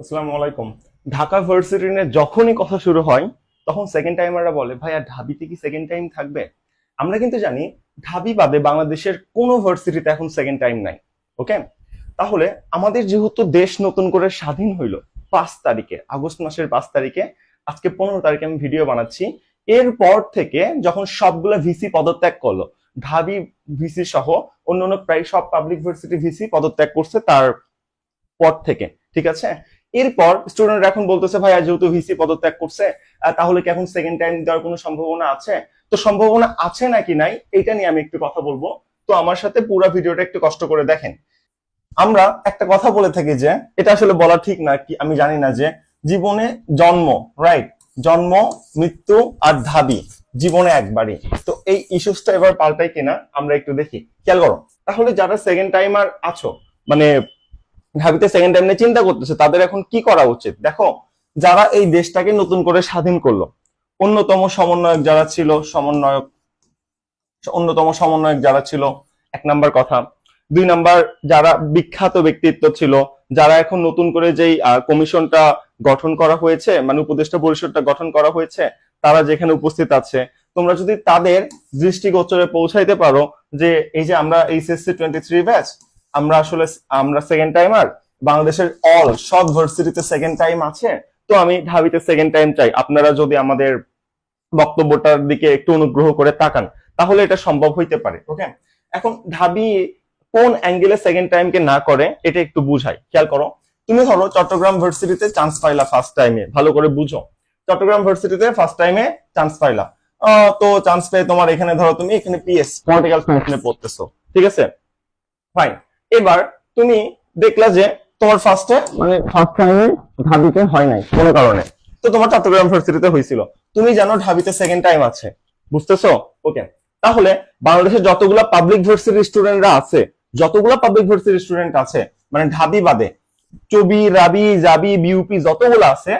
আসসালামু আলাইকুম। ঢাকা ভার্সিটি নিয়ে যখনই কথা শুরু হয়, তখন সেকেন্ড টাইমাররা বলে ভাই আর ঢাবিতে কি সেকেন্ড টাইম থাকবে? আমরা কিন্তু জানি, ঢাবি বাদে বাংলাদেশের কোনো ভার্সিটিতে এখন সেকেন্ড টাইম নাই ওকে তাহলে আমাদের যেহেতু দেশ নতুন করে স্বাধীন হইল, পাঁচ তারিখে, আগস্ট মাসের পাঁচ তারিখে, আজকে পনেরো তারিখে আমি ভিডিও বানাচ্ছি। এরপর থেকে যখন সবগুলো ভিসি পদত্যাগ করল, ঢাবি ভিসি সহ অন্যান্য প্রায় সব পাবলিক ভার্সিটি ভিসি পদত্যাগ করছে তার পর থেকে, ঠিক আছে? এরপর স্টুডেন্টরা এখন বলতেছে ভাই যেহেতু ভিসি পদত্যাগ করছে তাহলে কি এখন সেকেন্ড টাইম দেওয়ার কোনো সম্ভাবনা আছে? তো সম্ভাবনা আছে নাকি নাই এটা নিয়ে আমি একটু কথা বলব। তো আমার সাথে পুরো ভিডিওটা একটু কষ্ট করে দেখেন। আমরা একটা কথা বলে থাকি যে, এটা আসলে বলা ঠিক না, কি আমি জানি না যে, জীবনে জন্ম রাইট জন্ম, মৃত্যু আর ধাবি, জীবনে একবারই। তো এই ইস্যুসটা এবার পাল্টাই কিনা, আমরা একটু দেখি। খেয়াল করো, তাহলে যারা সেকেন্ড টাইমার আছো মানে ঢাবিতে সেকেন্ড টাইম নিয়ে চিন্তা করতেছে, তাদের এখন কি করা উচিত? দেখো, যারা এই দেশটাকে নতুন করে স্বাধীন করল, অন্যতম সমন্বয়ক যারা ছিল, সমন্বয়ক, অন্যতম সমন্বয়ক যারা ছিল, এক নাম্বার কথা। দুই নাম্বার, যারা বিখ্যাত ব্যক্তিত্ব ছিল, যারা এখন নতুন করে যেই কমিশনটা গঠন করা হয়েছে মানে উপদেষ্টা পরিষদটা গঠন করা হয়েছে, তারা যেখানে উপস্থিত আছে, তোমরা যদি তাদের দৃষ্টিগোচরে পৌঁছাইতে পারো যে, এই যে আমরা এইচএসসি টোয়েন্টি থ্রি ব্যাচ আমরা আসলে আমরা সেকেন্ড টাইমার বাংলাদেশের অল সব ভার্সিটিতে সেকেন্ড টাইম আছে, তো আমি ঢাবিতে সেকেন্ড টাইম চাই। আপনারা যদি আমাদের বক্তব্যটার দিকে একটু অনুগ্রহ করে তাকান, তাহলে এটা সম্ভব হইতে পারে ওকে এখন ঢাবি কোন অ্যাঙ্গেলে সেকেন্ড টাইমকে না করে, এটা একটু বুঝাই। খেয়াল করো, তুমি ধরো চট্টগ্রাম ভার্সিটিতে চান্স পাইলা ফার্স্ট টাইমে ভালো করে বুঝো। চট্টগ্রাম ভার্সিটিতে ফার্স্ট টাইমে চান্স পাইলা। তো চান্স পেয়ে তোমার এখানে ধরো তুমি এখানে পিএস পলিটিক্যাল সায়েন্স নিয়ে পড়তেছো, ঠিক আছে? ফাইন এবার তুমি দেখলা যে তোমার ফার্স্টে মানে ফার্স্ট টাইমে ঢাবিতে হয় নাই কোনো কারণে। তো তোমার চট্টগ্রাম ভার্সিটিতে হয়েছিল। তুমি জানো ঢাবিতে সেকেন্ড টাইম আছে। বুঝতেছো? ওকে তাহলে বাংলাদেশের যতগুলা পাবলিক ভার্সিটির স্টুডেন্টরা আছে যতগুলা পাবলিক ভার্সিটির স্টুডেন্ট আছে মানে ঢাবি বাদে চবি রাবি জাবি বিউপি যতগুলো আছে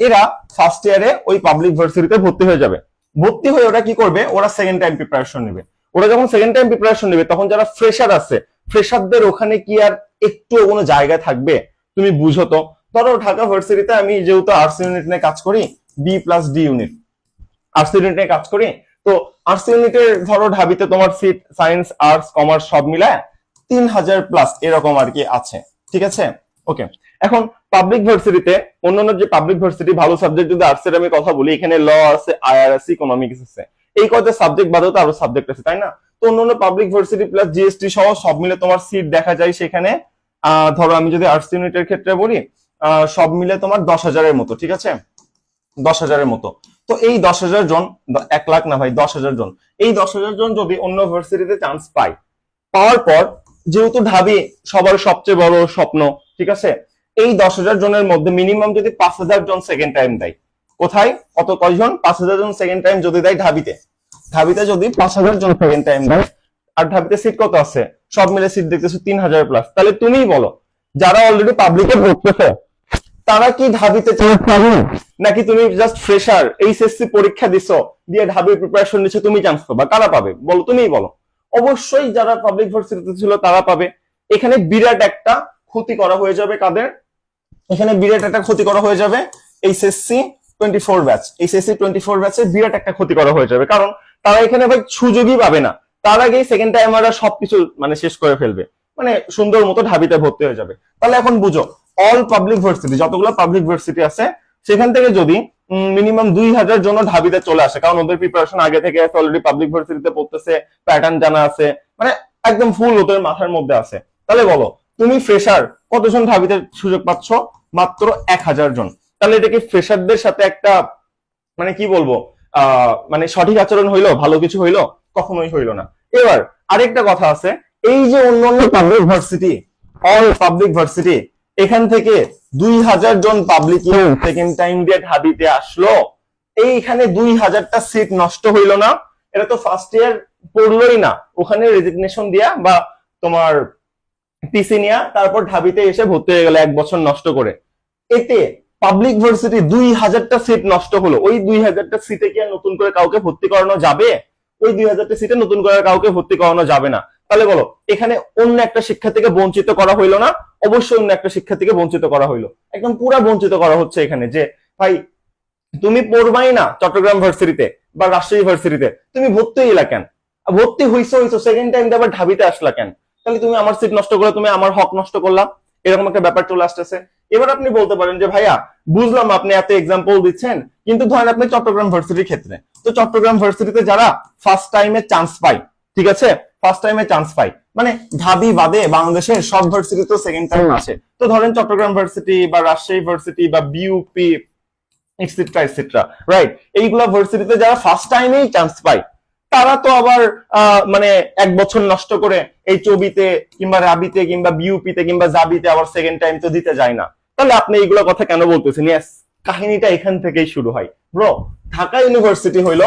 এরা ফার্স্ট ইয়ারে ওই পাবলিক ভার্সিটিতে ভর্তি হয়ে যাবে। ভর্তি হয়ে ওরা কি করবে? ওরা সেকেন্ড টাইম প্রিপারেশন নেবে। ওরা যখন সেকেন্ড টাইম প্রিপারেশন নেবে তখন যারা ফ্রেশার আছে ফ্রেশারদের ওখানে কি আর একটু কোনো জায়গা থাকবে? তুমি বুঝো তো। ধরো ঢাকা ভার্সিটিতে আমি যেহেতু আর্টস ইউনিট নিয়ে কাজ করি B plus D unit arts unit নিয়ে কাজ করি, তো আর্টস ইউনিটের ধরো ঢাবিতে তোমার সিট সায়েন্স আর্টস কমার্স সব মিলায় তিন হাজার প্লাস এরকম আর কি আছে, ঠিক আছে? ওকে এখন পাবলিক ভার্সিটিতে, অন্যান্য যে পাবলিক ভার্সিটি, ভালো সাবজেক্ট যদি আর্টস এর আমি কথা বলি, এখানে ল আছে আইআর আছে ইকোনমিক্স আছে। এই কয়টা সাবজেক্ট বাদেও তো আরও সাবজেক্ট আছে, তাই না? তো অন্যান্য পাবলিক ভার্সিটি প্লাস জিএসটি সহ সব মিলে তোমার সিট দেখা যায় সেখানে। ধরো আমি যদি আর্টস ইউনিটের ক্ষেত্রে বলি সব মিলে তোমার দশ হাজারের মতো, ঠিক আছে? দশ হাজারের মতো। তো এই দশ হাজার জন এক লাখ না ভাই, দশ হাজার জন। এই দশ হাজার জন যদি অন্য ভার্সিটিতে চান্স পায়, পাওয়ার পর যেহেতু ঢাবি সবার সবচেয়ে বড় স্বপ্ন, ঠিক আছে? এই দশ হাজার জনের মধ্যে মিনিমাম যদি পাঁচ হাজার জন সেকেন্ড টাইম দেয় কোথায়? কত কয়জন? পাঁচ হাজার জন সেকেন্ড টাইম যদি দেয় ঢাবিতে। ঢাবিতে যদি পাঁচ হাজার জন সেকেন্ড টাইম দেয়, আর ঢাবিতে সিট কত আছে? সব মিলে সিট দেখতেছো তিন হাজার প্লাস তাহলে বলো, যারা অলরেডি পাবলিকে তারা কি ঢাবিতে চান্স নাকি তুমি জাস্ট ফ্রেশার এইচএসসি পরীক্ষা দিছো, দিয়ে ঢাবির প্রিপারেশন নিচ্ছে তুমি চান্স পাবা? কারা পাবে? বলো, তুমিই বলো। অবশ্যই যারা পাবলিক ভার্সিটিতে ছিল, তারা পাবে। এখানে বিরাট একটা ক্ষতি করা হয়ে যাবে কাদের? এখানে বিরাট একটা ক্ষতি করা হয়ে যাবে HSC twenty four batch HSC twenty four ব্যাচে বিরাট একটা ক্ষতি করা হয়ে যাবে। কারণ তারা এখানে ভাই সুযোগই পাবে না। তার আগেই সেকেন্ড টাইমাররা সবকিছু মানে শেষ করে ফেলবে। মানে সুন্দর মতো ঢাবিতে ভর্তি হয়ে যাবে। তাহলে এখন বুঝো অল পাবলিক ভার্সিটি যতগুলো পাবলিক ভার্সিটি আছে, সেখান থেকে যদি মিনিমাম দুই হাজার জন ঢাবিতে চলে আসে, কারণ ওদের প্রিপারেশন আগে থেকে আছে অলরেডি পাবলিক ভার্সিটিতে পড়তেছে প্যাটার্ন জানা আছে মানে একদম ফুল ওদের মাথার মধ্যে আছে। তাহলে বলো, তুমি ফ্রেশার কতজন ঢাবিতে সুযোগ পাচ্ছ? মাত্র এক হাজার জন। তাহলে এটা কি ফ্রেশারদের সাথে একটা মানে কি বলব মানে সঠিক আচরণ হইল, ভালো কিছু হইল? কখনোই হইল না। এবার আরেকটা কথা আছে, এই যে অন্যান্য public varsity all public varsity এখান থেকে দুই হাজার জন পাবলিক সেকেন্ড টাইম দিয়ে ঢাবিতে আসলো, এইখানে দুই হাজারটা সিট নষ্ট হইল না। এটা তো ফার্স্ট ইয়ার পড়লোই না। ওখানে রেজিগনেশন দিয়া বা তোমার টিসি নিয়া, তারপর ঢাবিতে এসে ভর্তি হয়ে গেল এক বছর নষ্ট করে। এতে পাবলিক ভার্সিটি দুই হাজারটা সিট নষ্ট হলো। ওই দুই হাজারটা সিটে কি আর নতুন করে কাউকে ভর্তি করানো যাবে? ওই দুই হাজারটা সিটে নতুন করে কাউকে ভর্তি করানো যাবে না। তাহলে বলো, এখানে অন্য একটা শিক্ষা থেকে বঞ্চিত করা হইল না? অবশ্যই অন্য একটা শিক্ষা থেকে বঞ্চিত করা হইল। একদম পুরা বঞ্চিত করা হচ্ছে এখানে যে, ভাই, তুমি পড়বাই না চট্টগ্রাম ভার্সিটিতে বা রাজশাহী ভার্সিটিতে তুমি ভর্তি হইলা কেন? ভর্তি হইছো হইছো সেকেন্ড টাইম আবার ঢাবিতে আসলা কেন? তাহলে তুমি আমার সিট নষ্ট করলে, তুমি আমার হক নষ্ট করলা? এরকম একটা ব্যাপার চলে আসতেছে। এবার আপনি বলতে পারেন যে, ভাইয়া, বুঝলাম আপনি এত এক্সাম্পল দিচ্ছেন, কিন্তু ধরেন আপনি চট্টগ্রাম ভার্সিটির ক্ষেত্রে। তো চট্টগ্রাম ভার্সিটিতে যারা ফার্স্ট টাইমে চান্স পায়, ঠিক আছে? ফার্স্ট টাইমে চান্স পাই মানে ঢাবি বাদে বাংলাদেশের সব ভার্সিটিতে সেকেন্ড টাইম আসে তো ধরেন চট্টগ্রাম ভার্সিটি বা রাজশাহী ভার্সিটি বা বিউপি এটসেট্রা এটসেট্রা রাইট এইগুলা ভার্সিটিতে যারা ফার্স্ট টাইমেই চান্স পায় তারা তো আবার মানে এক বছর নষ্ট করে এই চবিতে কিংবা রাবিতে কিংবা বিউপিতে কিংবা জাবিতে আবার সেকেন্ড টাইম তো দিতে যায় না। তাহলে আপনি এইগুলো কথা কেন বলতেছেন? ইয়েস কাহিনীটা এখান থেকেই শুরু হয়। ব্রো ঢাকা ইউনিভার্সিটি হইল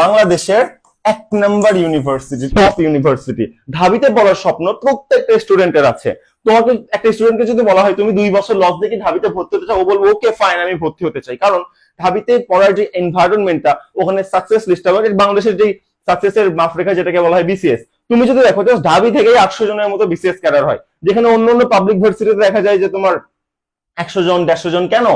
বাংলাদেশের এক নাম্বার ইউনিভার্সিটি টপ ইউনিভার্সিটি ঢাবিতে পড়ার স্বপ্ন প্রত্যেকটা স্টুডেন্টের আছে। তোমাকে, একটা স্টুডেন্টকে যদি বলা হয়, তুমি দুই বছর লস দেখে ঢাবিতে ভর্তি হতে চাও, ও বলব, ওকে ফাইন আমি ভর্তি হতে চাই। কারণ ঢাবিতে পড়ার যে এনভায়রনমেন্টটা ওখানে সাকসেস লিস্টটা বাংলাদেশের যে সাকসেসের মাপরেখা যেটাকে বলা হয় বিসিএস তুমি যদি দেখো যে ঢাবি থেকেই আটশো জনের মতো বিসিএস ক্যাডার হয়। যেখানে অন্য অন্য পাবলিক ভার্সিটিতে দেখা যায় যে তোমার একশো জন, দেড়শো জন, কেন?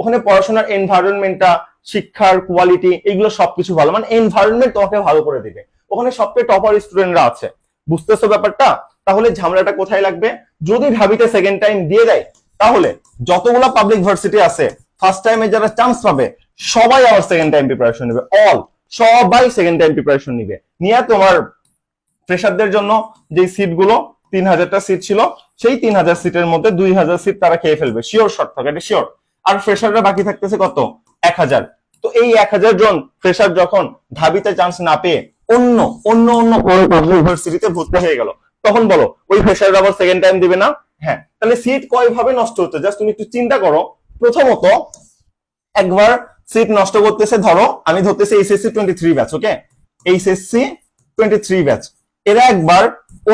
ওখানে পড়াশোনার এনভায়রনমেন্টটা শিক্ষার কোয়ালিটি এগুলো সবকিছু ভালো। মানে এনভায়রনমেন্ট তোমাকে ভালো করে দিবে। ওখানে সবচেয়ে টপার স্টুডেন্টরা আছে। বুঝতেছো ব্যাপারটা? তাহলে ঝামেলাটা কোথায় লাগবে? যদি ঢাবিতে সেকেন্ড টাইম দিয়ে দেয়, তাহলে যতগুলা পাবলিক ভার্সিটি আছে ফার্স্ট টাইমে যারা চান্স পাবে, সবাই আবার সেকেন্ড টাইম প্রিপারেশন নেবে। অল সবাই সেকেন্ড টাইম প্রিপারেশন নিবে। নিয়ে তোমার ফ্রেশারদের জন্য যে সিটগুলো, তিন হাজারটা সিট ছিল, সেই তিন হাজার সিটের মধ্যে দুই হাজার সিট তারা খেয়ে ফেলবে। শিওর শর্ট থাকে, এটা শিওর আর ফ্রেশাররা বাকি থাকতেছে কত? এক হাজার। তো এই এক হাজার জন ফ্রেশার যখন ঢাবিতে চান্স না পেয়ে অন্য অন্য অন্য ইউনিভার্সিটিতে ভর্তি হয়ে গেল, তখন বলো, ওই ফ্রেশাররা আবার সেকেন্ড টাইম দিবে না? হ্যাঁ। তাহলে সিট কয়ভাবে নষ্ট হচ্ছে? জাস্ট তুমি একটু চিন্তা করো। প্রথমত, একবার সিট নষ্ট করতেছে ধরো আমি ধরতেছি HSC twenty three batch okay HSC twenty three batch এরা একবার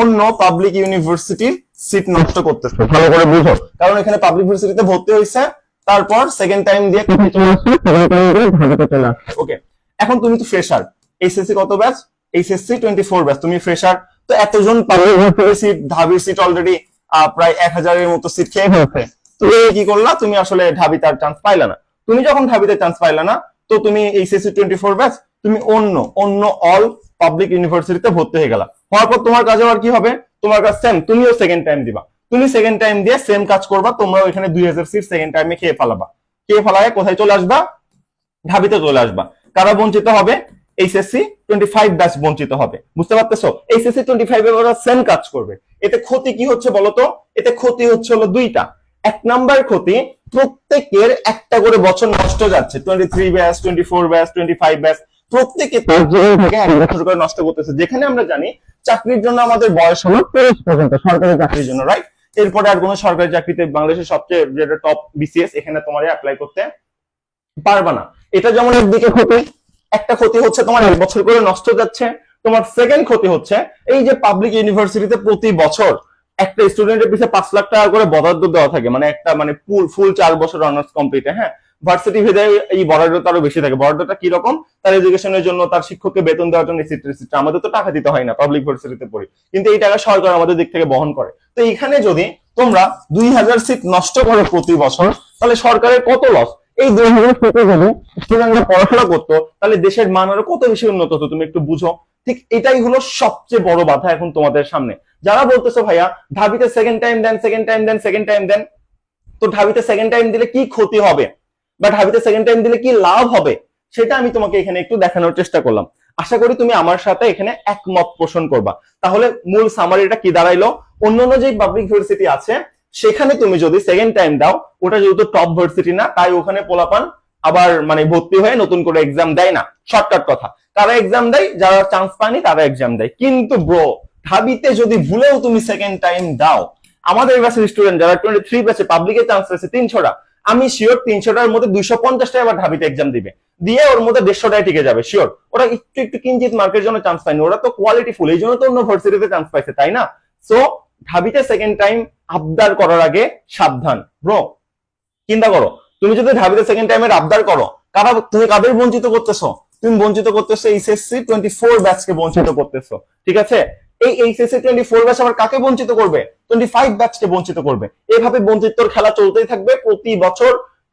অন্য পাবলিক ইউনিভার্সিটির সিট নষ্ট করতেছে। ভালো করে বুঝো। কারণ এখানে পাবলিক ইউনিভার্সিটিতে ভর্তি হয়েছে তারপর সেকেন্ড টাইম দিয়ে ওকে এখন তুমি তো ফ্রেশার এইচএসসি কত batch HSC twenty four batch তুমি ফ্রেশার তো এতজন পাবলিক সিট ঢাবির সিট অলরেডি প্রায় এক হাজারের মতো সিট খেয়ে ফেলছে। তুমি কি করলা? তুমি আসলে ঢাবিতে আর চান্স পাইলা না। তুমি যখন ঢাবিতে চান্স পাইলা না, তো তুমি এইচএসসি টোয়েন্টি ফোর ব্যাচ তুমি অন্য অন্য অল পাবলিক ইউনিভার্সিটিতে ভর্তি হয়ে গেলা। হওয়ার পর তোমার কাজ আর কি হবে? তোমার কাজ সেম তুমিও সেকেন্ড টাইম দিবা। তুমি সেকেন্ড টাইম দিয়ে সেম কাজ করবা তোমরা ওইখানে দুই হাজার সিট সেকেন্ড টাইমে খেয়ে ফেলাবা। খেয়ে ফেলায় কোথায় চলে আসবা? ঢাবিতে চলে আসবা। কারা বঞ্চিত হবে? এইচএসসি টোয়েন্টি ফাইভ ব্যাচ বঞ্চিত হবে। বুঝতে পারতেছো? এইচএসসি টোয়েন্টি ফাইভ ওরা সেম কাজ করবে। এতে ক্ষতি কি হচ্ছে বলতো? এতে ক্ষতি হচ্ছে হলো দুইটা। এক নাম্বার ক্ষতি প্রত্যেকের একটা করে বছর নষ্ট যাচ্ছে। Twenty three batch twenty four batch twenty five batch প্রত্যেকে বছর করে নষ্ট করতেছে। যেখানে আমরা জানি চাকরির জন্য আমাদের বয়স হলো তেইশ পর্যন্ত সরকারি চাকরির জন্য রাইট এরপরে আর কোনো সরকারি চাকরিতে বাংলাদেশের সবচেয়ে যেটা টপ বিসিএস এখানে তোমার অ্যাপ্লাই করতে পারবা না। এটা যেমন একদিকে ক্ষতি একটা ক্ষতি হচ্ছে তোমার এক বছর করে নষ্ট যাচ্ছে তোমার সেকেন্ড ক্ষতি হচ্ছে এই যে পাবলিক ইউনিভার্সিটিতে প্রতি বছর একটা স্টুডেন্টের পিছিয়ে পাঁচ লাখ টাকা করে বরাদ্দ দেওয়া থাকে মানে একটা মানে ফুল ফুল চার বছর অনার্স কমপ্লিট হ্যাঁ? ভার্সিটি ভেদে এই বরাদ্দটা আরও বেশি থাকে। বরাদ্দটা কি রকম তার এডুকেশনের জন্য তার শিক্ষককে বেতন দেওয়ার জন্য এসিট আমাদের তো টাকা দিতে হয় না পাবলিক ভার্সিটিতে পড়ি। কিন্তু এই টাকা সরকার আমাদের দিক থেকে বহন করে। তো এইখানে যদি তোমরা দুই হাজার সিট নষ্ট করো প্রতি বছর, তাহলে সরকারের কত লস এই দুই হাজার সিটে যদি স্টুডেন্টরা পড়াশোনা করতো, তাহলে দেশের মান আরও কত বেশি উন্নত হতো? তুমি একটু বুঝো। ঠিক এটাই হলো সবচেয়ে বড় বাধা এখন তোমাদের সামনে। যারা বলতেছো ভাইয়া, ঢাবিতে সেকেন্ড টাইম দেন সেকেন্ড টাইম দেন সেকেন্ড টাইম দেন, তো ঢাবিতে সেকেন্ড টাইম দিলে কি ক্ষতি হবে? বা ঢাবিতে সেকেন্ড টাইম দিলে কি লাভ হবে? সেটা আমি তোমাকে এখানে একটু দেখানোর চেষ্টা করলাম। আশা করি তুমি আমার সাথে এখানে একমত পোষণ করবা। তাহলে মূল সামারিটা কি দাঁড়াইলো? অন্যান্য যে পাবলিক ভার্সিটি আছে, সেখানে তুমি যদি সেকেন্ড টাইম দাও, ওটা যেহেতু টপ ভার্সিটি না, তাই ওখানে পোলাপান আবার মানে ভর্তি হয়ে নতুন করে এক্সাম দেয় না। শর্টকাট কথা। তারা এক্সাম দেয়? যারা চান্স পায়নি, তারা এক্সাম দেয়। কিন্তু ব্রো ঢাবিতে যদি ভুলেও তুমি সেকেন্ড টাইম দাও, আমাদের ব্যাচের স্টুডেন্ট যারা টোয়েন্টি থ্রি ব্যাচে পাবলিকে চান্স পেয়েছে তিনশোটা, আমি শিওর তিনশোটার মধ্যে দুইশো পঞ্চাশটা আবার ঢাবিতে এক্সাম দিবে। দিয়ে ওর মধ্যে দেড়শোটায় টিকে যাবে শিওর ওরা একটু একটু কিঞ্চিত মার্কের জন্য চান্স পায়নি, ওরা তো কোয়ালিটি ফুল এই জন্য তো অন্য ভার্সিটিতে চান্স পাইছে, তাই না? সো ঢাবিতে সেকেন্ড টাইম আবদার করার আগে সাবধান ব্রো চিন্তা করো, তুমি যদি ঢাবিতে সেকেন্ড টাইমের আবদার করো, কারা, তুমি কাদের বঞ্চিত করতেছো? তুমি বঞ্চিত করতেছো এইচএসসি টোয়েন্টি ফোর ব্যাচকে বঞ্চিত করতেছো, ঠিক আছে? এই এইচএসসি টোয়েন্টি ফোর ব্যাচ আবার কাকে বঞ্চিত করবে? টোয়েন্টি ফাইভ ব্যাচকে বঞ্চিত করবে। এভাবে বঞ্চিতর খেলা চলতেই থাকবে। প্রতি বছর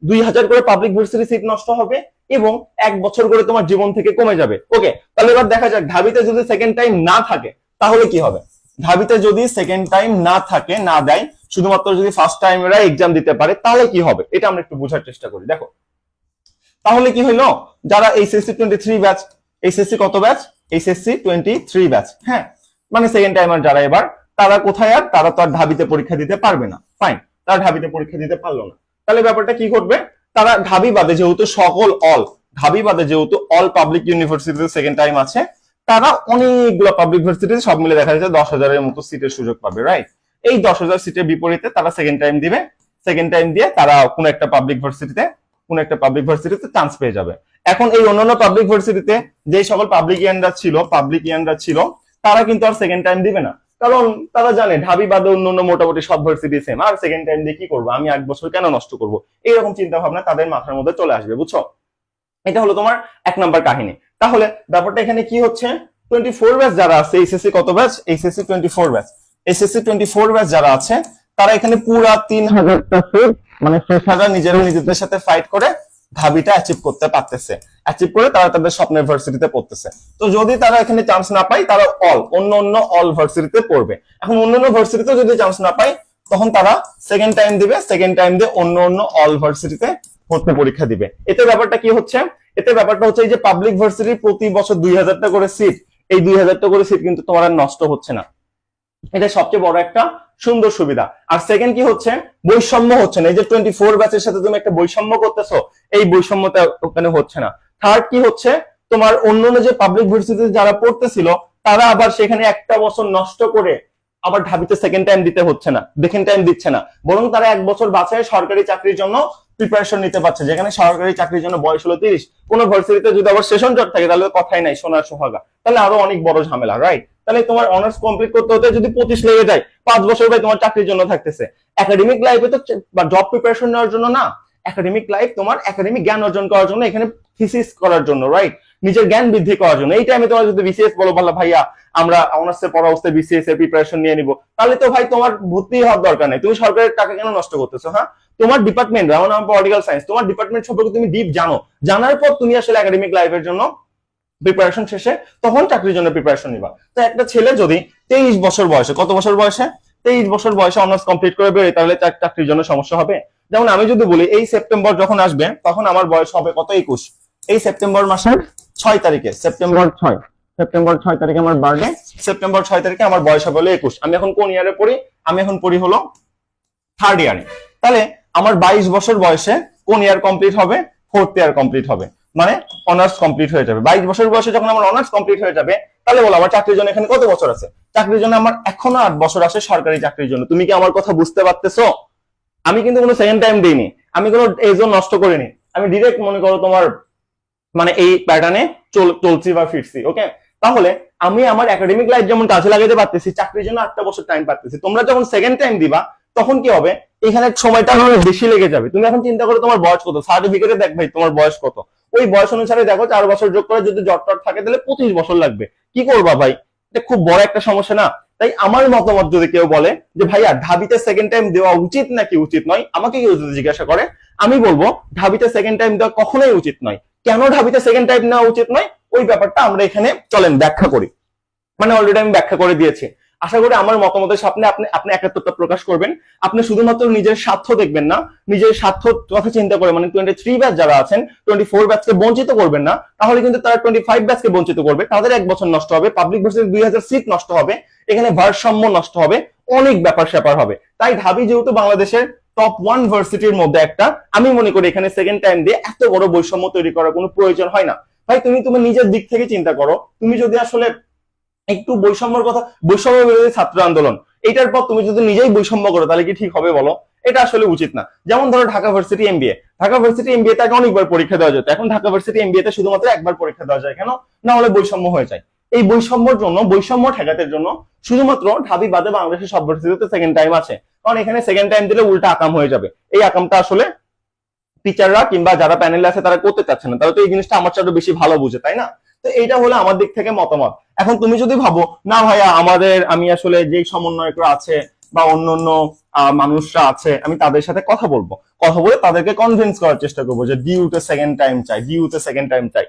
দুই হাজার করে পাবলিক ভার্সিটি সিট নষ্ট হবে এবং এক বছর করে তোমার জীবন থেকে কমে যাবে। ওকে তাহলে এবার দেখা যাক, ঢাবিতে যদি সেকেন্ড টাইম না থাকে, তাহলে কি হবে? ঢাবিতে যদি সেকেন্ড টাইম না থাকে, না দেয়, শুধুমাত্র যদি ফার্স্ট টাইমেরা এক্সাম দিতে পারে, তাহলে কি হবে? এটা আমরা একটু বোঝার চেষ্টা করি। দেখো, তাহলে কি হইল? যারা HSC twenty three batch HSC কত batch HSC twenty three batch হ্যাঁ? মানে সেকেন্ড টাইমার যারা এবার, তারা কোথায় আর? তারা তো আর ঢাবিতে পরীক্ষা দিতে পারবে না। ফাইন তারা ঢাবিতে পরীক্ষা দিতে পারল না। তাহলে ব্যাপারটা কি ঘটবে? তারা ঢাবি বাদে যেহেতু সকল অল ঢাবি বাদে যেহেতু অল পাবলিক ইউনিভার্সিটিতে সেকেন্ড টাইম আছে, তারা অনেকগুলো পাবলিক ইউনিভার্সিটিতে সব মিলে দেখা যাচ্ছে দশ হাজারের মতো সিটের সুযোগ পাবে রাইট এই দশ হাজার সিটের বিপরীতে তারা সেকেন্ড টাইম দিবে। সেকেন্ড টাইম দিয়ে তারা কোন একটা পাবলিক ভার্সিটিতে কোন একটা পাবলিক ভার্সিটিতে চান্স পেয়ে যাবে। এখন এই অন্যান্য পাবলিক ভার্সিটিতে যে সকল পাবলিক ইয়ানরা ছিল পাবলিক ইয়ানরা ছিল তারা কিন্তু আর সেকেন্ড টাইম দিবে না। কারণ তারা জানে, ঢাবি বাদে অন্য অন্য মোটামুটি সব ভার্সিটি সেম আর সেকেন্ড টাইম দিয়ে কি করব? আমি এক বছর কেন নষ্ট করব? এইরকম চিন্তা ভাবনা তাদের মাথার মধ্যে চলে আসবে, বুঝছ? এটা হলো তোমার এক নাম্বার কাহিনী। তাহলে ব্যাপারটা এখানে কি হচ্ছে? টোয়েন্টি ফোর ব্যাচ যারা আছে এইচএসসি কত batch HSC twenty four batch SSC twenty four batch যারা আছে, তারা এখানে পুরা তিন হাজারটা মানে ফ্রেশাররা নিজেরা নিজেদের সাথে ফাইট করে ঢাবিটা অ্যাচিভ করতে পারতেছে। অ্যাচিভ করে তারা তাদের স্বপ্নের ভার্সিটিতে পড়তেছে। তো যদি তারা এখানে চান্স না পায়, তারা অল অন্য অন্য অল ভার্সিটিতে পড়বে। এখন অন্য অন্য ভার্সিটিতে যদি চান্স না পায়, তখন তারা সেকেন্ড টাইম দিবে সেকেন্ড টাইম দিয়ে অন্য অন্য অল ভার্সিটিতে ভর্তি পরীক্ষা দিবে। এতে ব্যাপারটা কি হচ্ছে? এতে ব্যাপারটা হচ্ছে এই যে পাবলিক ভার্সিটি প্রতি বছর দুই হাজারটা করে সিট এই দুই হাজারটা করে সিট কিন্তু তোমার নষ্ট হচ্ছে না। এটা সবচেয়ে বড় একটা সুন্দর সুবিধা। আর সেকেন্ড কি হচ্ছে? বৈষম্য হচ্ছে না। এই যে টোয়েন্টি ফোর ব্যাচের সাথে তুমি একটা বৈষম্য করতেছো, এই বৈষম্যটা ওখানে হচ্ছে না। থার্ড কি হচ্ছে? তোমার অন্য অন্য যে পাবলিক ভার্সিটিতে যারা পড়তেছিল, তারা আবার সেখানে একটা বছর নষ্ট করে আবার ঢাবিতে সেকেন্ড টাইম দিতে হচ্ছে না সেকেন্ড টাইম দিচ্ছে না। বরং তারা এক বছর বাঁচায় সরকারি চাকরির জন্য প্রিপারেশন নিতে পারছে। যেখানে সরকারি চাকরির জন্য বয়স হলো তিরিশ, কোন ভার্সিটিতে যদি আবার সেশন জট থাকে, তাহলে কথাই নাই সোনার সোহাগা। তাহলে আরও অনেক বড় ঝামেলা রাইট তাহলে তোমার অনার্স কমপ্লিট করতে হতে যদি পঁচিশ লেগে যায়, পাঁচ বছর ভাই তোমার চাকরির জন্য থাকতেছে। একাডেমিক লাইফে তো জব প্রিপারেশন নেওয়ার জন্য না একাডেমিক লাইফ তোমার একাডেমিক জ্ঞান অর্জন করার জন্য, এখানে থিসিস করার জন্য রাইট নিজের জ্ঞান বৃদ্ধি করার জন্য। এই টাইমে তোমার যদি বিসিএস বলো বলো ভাইয়া, আমরা অনার্স এর পড়া অবস্থায় বিসিএস এর প্রিপারেশন নিয়ে নিব। তাহলে তো ভাই তোমার ভর্তি হওয়ার দরকার নেই। তুমি সরকারের টাকা কেন নষ্ট করতেছো হ্যাঁ? তোমার ডিপার্টমেন্ট আমার পলিটিক্যাল সায়েন্স তোমার ডিপার্টমেন্ট সম্পর্কে তুমি ডিপ জানো। জানার পর তুমি আসলে একাডেমিক লাইফের জন্য প্রিপারেশন শেষে তখন চাকরির জন্য প্রিপারেশন নিবা। তো একটা ছেলে যদি তেইশ বছর বয়সে, কত বছর বয়সে? তেইশ বছর বয়সে অনার্স কমপ্লিট করে বেরোয়, তাহলে চাক- চাকরির জন্য সমস্যা হবে। যেমন আমি যদি বলি, এই সেপ্টেম্বর যখন আসবে, তখন আমার বয়স হবে কত? একুশ। এই সেপ্টেম্বর মাসের ছয় তারিখে, সেপ্টেম্বর ছয়। সেপ্টেম্বর ছয় তারিখে আমার বার্থডে সেপ্টেম্বর ছয় তারিখে আমার বয়স হবে হলো একুশ। আমি এখন কোন ইয়ারে পড়ি? আমি এখন পড়ি হলো থার্ড ইয়ারে তাহলে আমার বাইশ বছর বয়সে কোন ইয়ার কমপ্লিট হবে? ফোর্থ ইয়ার কমপ্লিট হবে। মানে অনার্স কমপ্লিট হয়ে যাবে। বাইশ বছর বয়সে যখন আমার অনার্স কমপ্লিট হয়ে যাবে, তাহলে বলো আমার চাকরির জন্য এখানে কত বছর আছে? চাকরির জন্য আমার এখনও আট বছর আছে সরকারি চাকরির জন্য। তুমি কি আমার কথা বুঝতে পারতেছো? আমি কিন্তু কোনো সেকেন্ড টাইম দিইনি। আমি কোনো এজন নষ্ট করিনি। আমি ডিরেক্ট মনে করো তোমার মানে এই প্যাটার্নে চলছি বা ফিরছি ওকে তাহলে আমি আমার একাডেমিক লাইফ যেমন কাজে লাগাতে পারতেছি, চাকরির জন্য আটটা বছর টাইম পারতেছি। তোমরা যখন সেকেন্ড টাইম দিবা, তখন কি হবে? এখানে সময়টা আরও বেশি লেগে যাবে। তুমি এখন চিন্তা করো তোমার বয়স কত? সার্টিফিকেটে দেখ ভাই, তোমার বয়স কত? ওই বয়স অনুসারে দেখো চার বছর যোগ করে যদি জট টট থাকে তাহলে পঁচিশ বছর লাগবে। কি করবা ভাই? এটা খুব বড় একটা সমস্যা না? তাই আমার মতামত যদি কেউ বলে যে, ভাইয়া, ঢাবিতে সেকেন্ড টাইম দেওয়া উচিত নাকি উচিত নয়? আমাকে কেউ যদি জিজ্ঞাসা করে, আমি বলব, ঢাবিতে সেকেন্ড টাইম দেওয়া কখনোই উচিত নয়। কেন ঢাবিতে সেকেন্ড টাইম নেওয়া উচিত নয়? ওই ব্যাপারটা আমরা এখানে চলেন, ব্যাখ্যা করি। মানে অলরেডি আমি ব্যাখ্যা করে দিয়েছি। আশা করি আমার মতামতের সামনে আপনি আপনি একাত্মতা প্রকাশ করবেন। আপনি শুধুমাত্র নিজের স্বার্থ দেখবেন না, নিজের স্বার্থ কথা চিন্তা করে মানে টোয়েন্টি থ্রি ব্যাচ যারা আছেন টোয়েন্টি ফোর ব্যাচকে বঞ্চিত করবেন না, তাহলে কিন্তু তারা টোয়েন্টি ফাইভ ব্যাচকে বঞ্চিত করবে। তাদের এক বছর নষ্ট হবে পাবলিক ভার্সিটি দুই হাজার সিট নষ্ট হবে, এখানে ভারসাম্য নষ্ট হবে, অনেক ব্যাপার স্যাপার হবে। তাই ঢাবি যেহেতু বাংলাদেশের টপ ওয়ান ভার্সিটির মধ্যে একটা, আমি মনে করি এখানে সেকেন্ড টাইম দিয়ে এত বড় বৈষম্য তৈরি করার কোনো প্রয়োজন হয় না। ভাই, তুমি তোমার নিজের দিক থেকে চিন্তা করো। তুমি যদি আসলে একটু বৈষম্যর কথা, বৈষম্য বিরোধী ছাত্র আন্দোলন। এটার পর তুমি যদি নিজেই বৈষম্য করো, তাহলে কি ঠিক হবে বলো? এটা আসলে উচিত না। যেমন ধরো Dhaka varsity MBA. Dhaka varsity MBA তে অনেকবার পরীক্ষা দেওয়া যেত। এখন ঢাকা ভার্সিটি এমবিএ তে শুধুমাত্র একবার পরীক্ষা দেওয়া যায়। কেন? না হলে বৈষম্য হয়ে যায়। এই বৈষম্যর জন্য, বৈষম্য ঠেকাতের জন্য শুধুমাত্র ঢাবি বাদে বাংলাদেশের সব ভার্সিটিতে সেকেন্ড টাইম আছে। কারণ এখানে সেকেন্ড টাইম দিলে উল্টা আকাম হয়ে যাবে। এই আকামটা আসলে টিচাররা কিংবা যারা প্যানেলে আছে তারা করতে চাচ্ছে না। তারা তো এই জিনিসটা আমার চাইতে বেশি ভালো বুঝে, তাই না? তো এইটা হলো আমার দিক থেকে মতামত। এখন তুমি যদি ভাবো, না ভাইয়া, আমাদের, আমি আসলে যেই সমন্বয়করা আছে বা অন্য অন্য মানুষরা আছে, আমি তাদের সাথে কথা বলব। কথা বলে তাদেরকে কনভিন্স করার চেষ্টা করব যে ডিউতে সেকেন্ড টাইম চাই ডিউতে সেকেন্ড টাইম চাই।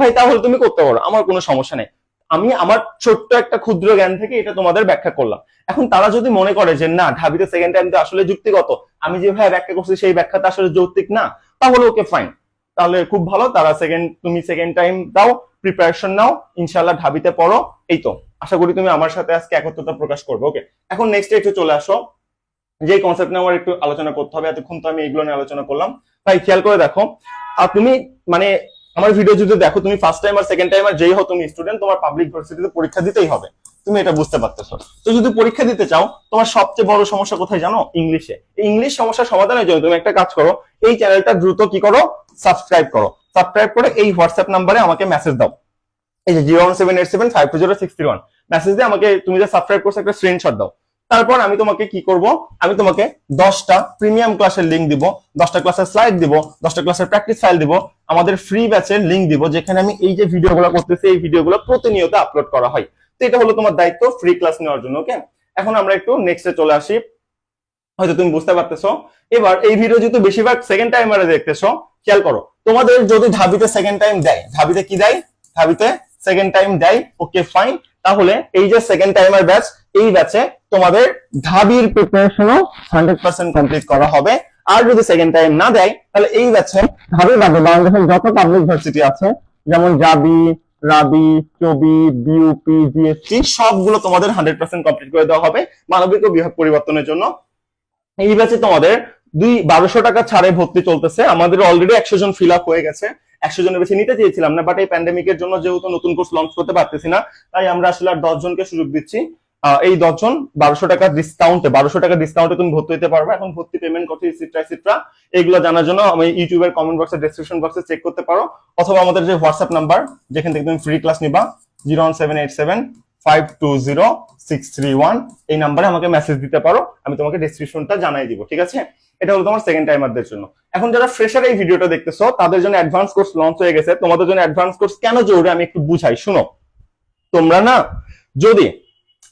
ভাই, তাহলে তুমি করতে পারো, আমার কোনো সমস্যা নেই। আমি আমার ছোট্ট একটা ক্ষুদ্র জ্ঞান থেকে এটা তোমাদের ব্যাখ্যা করলাম। এখন তারা যদি মনে করে যে, না, ঢাবিতে সেকেন্ড টাইম তো আসলে যুক্তিগত আমি যেভাবে ব্যাখ্যা করছি, সেই ব্যাখ্যাটা আসলে যৌক্তিক না। তাহলে ওকে ফাইন তাহলে খুব ভালো, তারা সেকেন্ড তুমি সেকেন্ড টাইম দাও প্রিপারেশন নাও ইনশাল্লাহ ঢাবিতে পড়ো। এই তো। আশা করি তুমি আমার সাথে আজকে একত্রতা প্রকাশ করবে। ওকে এখন নেক্সট একটু চলে আসো। যে কনসেপ্ট নিয়ে আমার একটু আলোচনা করতে হবে, এতক্ষণ তো আমি এগুলো নিয়ে আলোচনা করলাম। তাই খেয়াল করে দেখো আর তুমি মানে আমার ভিডিও যদি দেখো তুমি ফার্স্ট টাইম আর সেকেন্ড টাইম আর যেই হও তুমি স্টুডেন্ট তোমার পাবলিক ভার্সিটিতে পরীক্ষা দিতেই হবে। তুমি এটা বুঝতে পারতেছো। তো যদি পরীক্ষা দিতে চাও, তোমার সবচেয়ে বড় সমস্যা কোথায় জানো? ইংলিশে ইংলিশ সমস্যার সমাধানের জন্য তুমি একটা কাজ করো, এই চ্যানেলটা দ্রুত কি করো? সাবস্ক্রাইব করো। সাবস্ক্রাইব করে এই হোয়াটসঅ্যাপ নাম্বারে আমাকে মেসেজ দাও। এই যে zero one seven eight seven five two zero six three one message দিয়ে আমাকে, তুমি যে সাবস্ক্রাইব করছ, একটা স্ক্রিনশট দাও। তারপর আমি তোমাকে কি করব? আমি তোমাকে দশটা প্রিমিয়াম ক্লাসের লিঙ্ক দিব, দশটা ক্লাসের স্লাইড দিব, দশটা ক্লাসের প্র্যাকটিস ফাইল দিব, আমাদের ফ্রি ব্যাচের লিঙ্ক দিব, যেখানে আমি এই যে ভিডিওগুলো করতেছি, এই ভিডিওগুলো প্রতিনিয়ত আপলোড করা হয়। তো এটা হলো তোমার দায়িত্ব ফ্রি ক্লাস নেওয়ার জন্য ওকে এখন আমরা একটু নেক্সটে চলে আসি। হয়তো তুমি বুঝতে পারতেছো। এবার এই ভিডিও যেহেতু বেশিরভাগ সেকেন্ড টাইমারে দেখতেছো, খেয়াল করো, তোমাদের যদি ঢাবিতে সেকেন্ড টাইম দেয় ঢাবিতে কি দেয়? ধাবিতে সেকেন্ড টাইম দেয় ওকে ফাইন তাহলে এই যে সেকেন্ড টাইমার ব্যাচ এই ব্যাচে তোমাদের ঢাবির প্রিপারেশনও হান্ড্রেড পার্সেন্ট কমপ্লিট করা হবে। আর যদি সেকেন্ড টাইম না দেয়, তাহলে এই ব্যাচে ঢাবির বাদে বাংলাদেশের যত পাবলিক ভার্সিটি আছে, যেমন জাবি রাবি চবি বিউপি জিএসটি সবগুলো তোমাদের হান্ড্রেড পার্সেন্ট কমপ্লিট করে দেওয়া হবে মানবিক ও বিভাগ পরিবর্তনের জন্য। এই ব্যাচে তোমাদের দুই, বারোশো টাকা ছাড়ে ভর্তি চলতেছে। আমাদের অলরেডি একশো জন ফিল আপ হয়ে গেছে। একশো জনের বেশি নিতে চেয়েছিলাম না বাট এই প্যান্ডেমিকের জন্য যেহেতু নতুন কোর্স লঞ্চ করতে পারতেছি না, তাই আমরা আসলে আর দশ জনকে সুযোগ দিচ্ছি। এই দশজন বারোশো টাকা ডিসকাউন্টে বারোশো টাকা ডিসকাউন্টে তুমি ভর্তি হতে পারবে। এখন ভর্তি পেমেন্ট করতে ইসিট্রা ইসিট্রা এইগুলো জানার জন্য আমি ইউটিউবের কমেন্ট বক্সে ডেসক্রিপশন বক্সে চেক করতে পারো। অথবা আমাদের যে হোয়াটসঅ্যাপ নাম্বার যেখান থেকে তুমি ফ্রি ক্লাস নিবা zero one seven eight seven five two zero six three one এই নাম্বারে আমাকে মেসেজ দিতে পারো, আমি তোমাকে ডেসক্রিপশনটা জানাই দিব, ঠিক আছে? এটা হলো তোমার সেকেন্ড টাইমারদের জন্য। এখন যারা ফ্রেশার এই ভিডিওটা দেখতেছো, তাদের জন্য অ্যাডভান্স কোর্স লঞ্চ হয়ে গেছে। তোমাদের জন্য অ্যাডভান্স কোর্স কেন জরুরি আমি একটু বুঝাই, শুনো। তোমরা না, যদি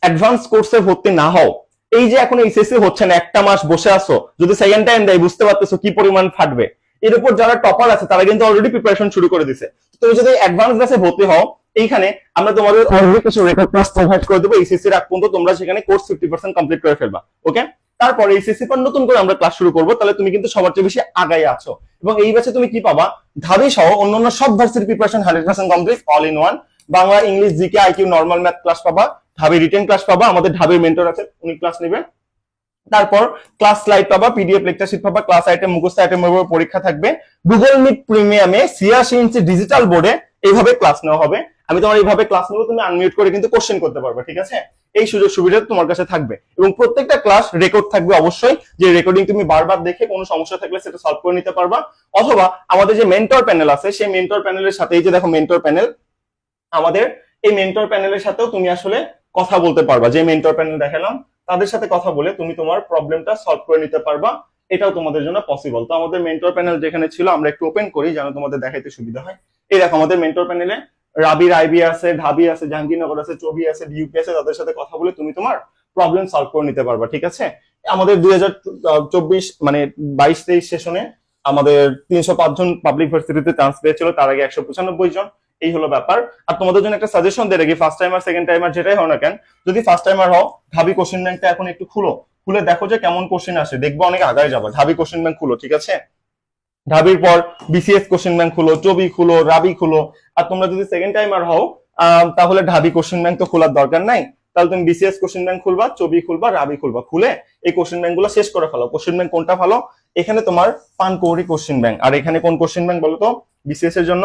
অ্যাডভান্স কোর্সে ভর্তি না হও। এই যে এখন এইচএসসি হচ্ছে না, একটা মাস বসে আছো, যদি সেকেন্ড টাইম দেয়, বুঝতে পারতেছো কি পরিমাণ ফাটবে। এর উপর যারা টপার আছে, তারা কিন্তু অলরেডি প্রিপারেশন শুরু করে দিছে। তুমি যদি অ্যাডভান্স ক্লাসে ভর্তি হও, এইখানে আমরা তোমাদের অলরেডি কিছু রেকর্ড ক্লাস প্রোভাইড করে দেবো এইচএসসি রাখ পর্যন্ত তোমরা সেখানে কোর্স ফিফটি পার্সেন্ট কমপ্লিট করে ফেলবা ওকে তারপরে এইচএসসি পর নতুন করে আমরা ক্লাস শুরু করব, তাহলে তুমি কিন্তু সবার চেয়ে বেশি আগাই আছো। এবং এই ব্যাচে তুমি কি পাবা? ধাবি সহ অন্যান্য সব varsity preparation hundred percent complete all in one Bangla, English, GK, IQ normal math class পাবা। ঢাবি রিটেন ক্লাস পাবা, আমাদের ঢাবির মেন্টর আছে, উনি ক্লাস নেবে। তারপর ক্লাস স্লাইড পাবা পিডিএফ লেকচার শিট পাবা ক্লাস আইটেম মুখস্থ আইটেমের পরীক্ষা থাকবে। গুগল মিট প্রিমিয়ামে ছিয়াশি ইঞ্চি ডিজিটাল বোর্ডে এইভাবে ক্লাস নেওয়া হবে। আমি তোমার এইভাবে ক্লাস নেব, তুমি আনমিউট করে কিন্তু কোশ্চেন করতে পারবে, ঠিক আছে? এই সুযোগ সুবিধা তোমার কাছে থাকবে। এবং প্রত্যেকটা ক্লাস রেকর্ড থাকবে অবশ্যই, যে রেকর্ডিং তুমি বারবার দেখে কোনো সমস্যা থাকলে সেটা সলভ করে নিতে পারবা। অথবা আমাদের যে মেন্টর প্যানেল আছে, সেই মেন্টর প্যানেলের সাথে এই যে দেখো মেন্টর প্যানেল আমাদের এই মেন্টর প্যানেলের সাথেও তুমি আসলে কথা বলতে পারবা। যে মেন্টর প্যানেল দেখালাম, তাদের সাথে কথা বলে তুমি তোমার প্রবলেমটা সলভ করে নিতে পারবা। এটাও তোমাদের জন্য পসিবল তো আমাদের মেন্টর প্যানেল যেখানে ছিল, আমরা একটু ওপেন করি যেন তোমাদের দেখাইতে সুবিধা হয়। এই দেখো, আমাদের মেন্টর প্যানেলে রাবির আইবি আছে ঢাবি আছে, জাহাঙ্গীরনগর আছে চবি আছে ডিউপি আছে, তাদের সাথে কথা বলে তুমি তোমার প্রবলেম সলভ করে নিতে পারবা, ঠিক আছে? আমাদের দুই হাজার চব্বিশ মানে বাইশ তেইশ সেশনে আমাদের তিনশো পাঁচ জন পাবলিক ভার্সিটিতে চান্স পেয়েছিল, তার আগে একশো পঁচানব্বই জন। এই হলো ব্যাপার। আর তোমাদের জন্য একটা সাজেশন দিয়ে রাখি ফার্স্ট টাইমার সেকেন্ড টাইমার যেটাই হও না কেন, যদি ফার্স্ট টাইমার হও, ঢাবি কোশ্চেন ব্যাংকটা এখন একটু খুলো। খুলে দেখো যে কেমন কোশ্চেন আসে। দেখব অনেক আগায় যাবে। ঢাবি কোশ্চেন ব্যাংক খুলো, ঠিক আছে? ঢাবির পর বিসিএস কোশ্চেন ব্যাংক খুলো চবি খুলো রাবি খুলো। আর তোমরা যদি সেকেন্ড টাইমার হও তাহলে ঢাবি কোশ্চেন ব্যাংক তো খোলার দরকার নাই। তাহলে তুমি বিসিএস কোশ্চেন ব্যাংক খুলবা চবি খুলবা রাবি খুলবা। খুলে এই কোশ্চেন ব্যাংকগুলো শেষ করে ফেলো। কোশ্চেন ব্যাংক কোনটা ভালো? এখানে তোমার পানকৌড়ি কোশ্চেন ব্যাংক আর এখানে কোন কোশ্চেন ব্যাংক বলো তো বিসিএস এর জন্য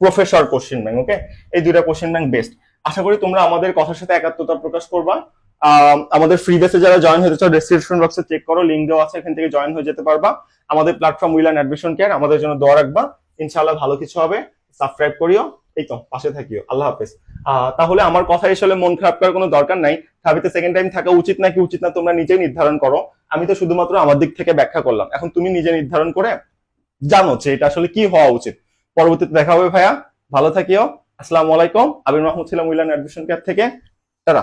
প্রফেসর কোশ্চেন ব্যাংক ওকে এই দুইটা কোশ্চেন ব্যাংক বেস্ট আশা করি তোমরা আমাদের কথার সাথে একাত্মতা প্রকাশ করবা। আমাদের ফ্রি বেসে যারা জয়েন হতে চাও ডেসক্রিপশন বক্সে চেক করো লিঙ্ক দেওয়া আছে, এখান থেকে জয়েন হয়ে যেতে পারবা। আমাদের প্ল্যাটফর্ম উইল অ্যাডমিশন কেয়ার আমাদের জন্য দোয়া রাখবা। ইনশাআল্লাহ ভালো কিছু হবে সাবস্ক্রাইব করিও। এই তো, পাশে থাকিও। আল্লাহ হাফেজ। তাহলে আমার কথা আসলে মন খারাপ করার কোনো দরকার নাই। ঢাবিতে সেকেন্ড টাইম থাকা উচিত নাকি উচিত না তোমরা নিজেই নির্ধারণ করো। আমি তো শুধুমাত্র আমার দিক থেকে ব্যাখ্যা করলাম। এখন তুমি নিজে নির্ধারণ করে জানো যে এটা আসলে কি হওয়া উচিত। পরবর্তীতে দেখা হবে ভাইয়া। ভালো থাকিও। আসসালামু আলাইকুম। আবির মাহমুদ ছিলাম উইলান অ্যাডমিশন কেয়ার থেকে। তারা